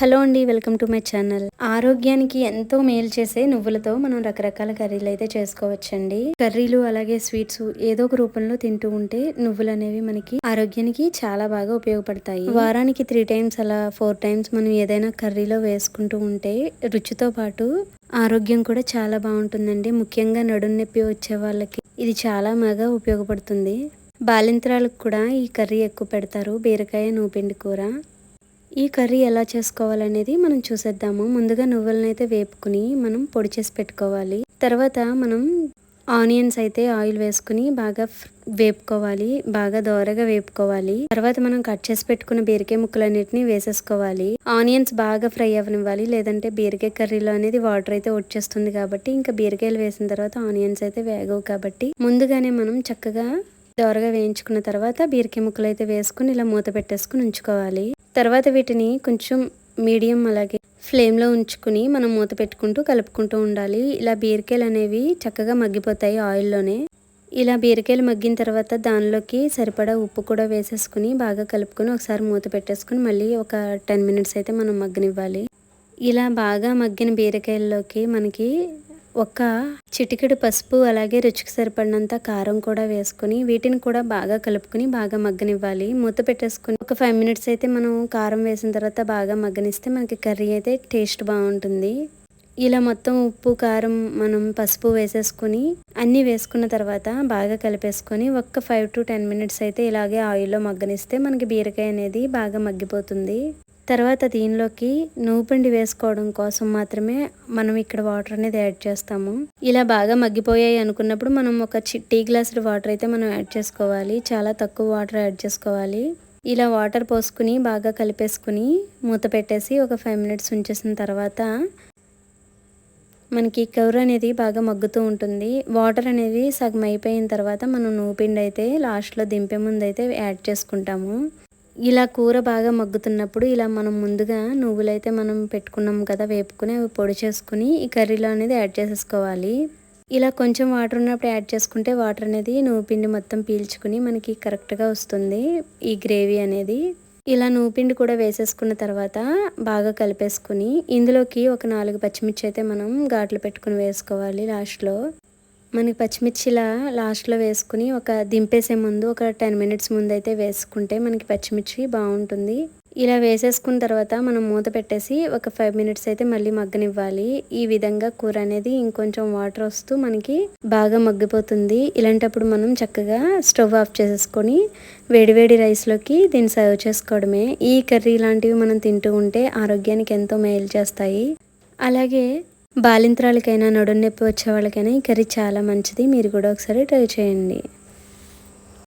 Hello అండి welcome to my channel. ఆరోగ్యానికి ఎంతో మేలు చేసే నువ్వులతో మనం రకరకాల కర్రీలు అయితే చేసుకోవచ్చండి. కర్రీలు అలాగే స్వీట్స్ ఏదో ఒక రూపంలో తింటూ ఉంటే నువ్వులు అనేవి మనకి ఆరోగ్యానికి చాలా బాగా ఉపయోగపడతాయి. వారానికి త్రీ టైమ్స్ అలా ఫోర్ టైమ్స్ మనం ఏదైనా కర్రీలో వేసుకుంటూ ఉంటే రుచితో పాటు ఆరోగ్యం కూడా చాలా బాగుంటుందండి. ముఖ్యంగా నడుం నొప్పి వచ్చే వాళ్ళకి ఇది చాలా బాగా ఉపయోగపడుతుంది. బాలింతరాలకు కూడా ఈ కర్రీ ఎక్కువ పెడతారు. బీరకాయ నూపిండి కూర. ఈ కర్రీ ఎలా చేసుకోవాలనేది మనం చూసేద్దాము. ముందుగా నువ్వులను అయితే వేపుకుని మనం పొడి చేసి పెట్టుకోవాలి. తర్వాత మనం ఆనియన్స్ అయితే ఆయిల్ వేసుకుని బాగా వేపుకోవాలి. బాగా దోరగా వేపుకోవాలి. తర్వాత మనం కట్ చేసి పెట్టుకున్న బీరకాయ ముక్కలన్నిటిని వేసేసుకోవాలి. ఆనియన్స్ బాగా ఫ్రై అవ్వనివ్వాలి. లేదంటే బీరకాయ కర్రీలో అనేది వాటర్ అయితే వచ్చేస్తుంది కాబట్టి ఇంకా బీరకాయలు వేసిన తర్వాత ఆనియన్స్ అయితే వేగవు కాబట్టి ముందుగానే మనం చక్కగా దోరగా వేయించుకున్న తర్వాత బీరకాయ ముక్కలు అయితే వేసుకుని ఇలా మూత పెట్టేసుకుని ఉంచుకోవాలి. తర్వాత వీటిని కొంచెం మీడియం అలాగే ఫ్లేమ్లో ఉంచుకుని మనం మూత పెట్టుకుంటూ కలుపుకుంటూ ఉండాలి. ఇలా బీరకాయలు అనేవి చక్కగా మగ్గిపోతాయి ఆయిల్లోనే. ఇలా బీరకాయలు మగ్గిన తర్వాత దానిలోకి సరిపడా ఉప్పు కూడా వేసేసుకుని బాగా కలుపుకొని ఒకసారి మూత పెట్టేసుకుని మళ్ళీ ఒక టెన్ మినిట్స్ అయితే మనం మగ్గనివ్వాలి. ఇలా బాగా మగ్గిన బీరకాయల్లోకి మనకి ఒక చిటికెడు పసుపు అలాగే రుచికి సరిపడినంత కారం కూడా వేసుకుని వీటిని కూడా బాగా కలుపుకుని బాగా మగ్గనివ్వాలి. మూత పెట్టేసుకుని ఒక ఫైవ్ మినిట్స్ అయితే మనం కారం వేసిన తర్వాత బాగా మగ్గనిస్తే మనకి కర్రీ అయితే టేస్ట్ బాగుంటుంది. ఇలా మొత్తం ఉప్పు కారం మనం పసుపు వేసేసుకొని అన్నీ వేసుకున్న తర్వాత బాగా కలిపేసుకొని ఒక్క ఫైవ్ టు టెన్ మినిట్స్ అయితే ఇలాగే ఆయిల్లో మగ్గనిస్తే మనకి బీరకాయ అనేది బాగా మగ్గిపోతుంది. తర్వాత దీనిలోకి పిండి వేసుకోవడం కోసం మాత్రమే మనం ఇక్కడ వాటర్ అనేది యాడ్ చేస్తాము. ఇలా బాగా మగ్గిపోయాయి అనుకున్నప్పుడు మనం ఒక టీ గ్లాసుడ్ వాటర్ అయితే మనం యాడ్ చేసుకోవాలి. చాలా తక్కువ వాటర్ యాడ్ చేసుకోవాలి. ఇలా వాటర్ పోసుకుని బాగా కలిపేసుకుని మూత పెట్టేసి ఒక ఫైవ్ మినిట్స్ ఉంచేసిన తర్వాత మనకి కవర్ అనేది బాగా మగ్గుతూ ఉంటుంది. వాటర్ అనేది సగం అయిపోయిన తర్వాత మనం పిండి అయితే లాస్ట్లో దింపే ముందు అయితే యాడ్ చేసుకుంటాము. ఇలా కూర బాగా మగ్గుతున్నప్పుడు ఇలా మనం ముందుగా నువ్వులైతే మనం పెట్టుకున్నాం కదా వేపుకుని అవి పొడి చేసుకుని ఈ కర్రీలో అనేది యాడ్ చేసేసుకోవాలి. ఇలా కొంచెం వాటర్ ఉన్నప్పుడు యాడ్ చేసుకుంటే వాటర్ అనేది నువ్వు పిండి మొత్తం పీల్చుకుని మనకి కరెక్ట్గా వస్తుంది ఈ గ్రేవీ అనేది. ఇలా పిండి కూడా వేసేసుకున్న తర్వాత బాగా కలిపేసుకుని ఇందులోకి ఒక నాలుగు పచ్చిమిర్చి అయితే మనం ఘాట్లు పెట్టుకుని వేసుకోవాలి లాస్ట్లో. మనకి పచ్చిమిర్చిలా లాస్ట్లో వేసుకుని ఒక దింపేసే ముందు ఒక టెన్ మినిట్స్ ముందు అయితే వేసుకుంటే మనకి పచ్చిమిర్చి బాగుంటుంది. ఇలా వేసేసుకున్న తర్వాత మనం మూత పెట్టేసి ఒక ఫైవ్ మినిట్స్ అయితే మళ్ళీ మగ్గనివ్వాలి. ఈ విధంగా కూర అనేది ఇంకొంచెం వాటర్ వస్తూ మనకి బాగా మగ్గిపోతుంది. ఇలాంటప్పుడు మనం చక్కగా స్టవ్ ఆఫ్ చేసేసుకొని వేడివేడి రైస్లోకి దీన్ని సర్వ్ చేసుకోవడమే. ఈ కర్రీ లాంటివి మనం తింటూ ఉంటే ఆరోగ్యానికి ఎంతో మేలు చేస్తాయి. అలాగే బాలింత్రాలకైనా నొప్పి వచ్చే వాళ్ళకైనా ఈ కర్రీ చాలా మంచిది. మీరు కూడా ఒకసారి ట్రై చేయండి.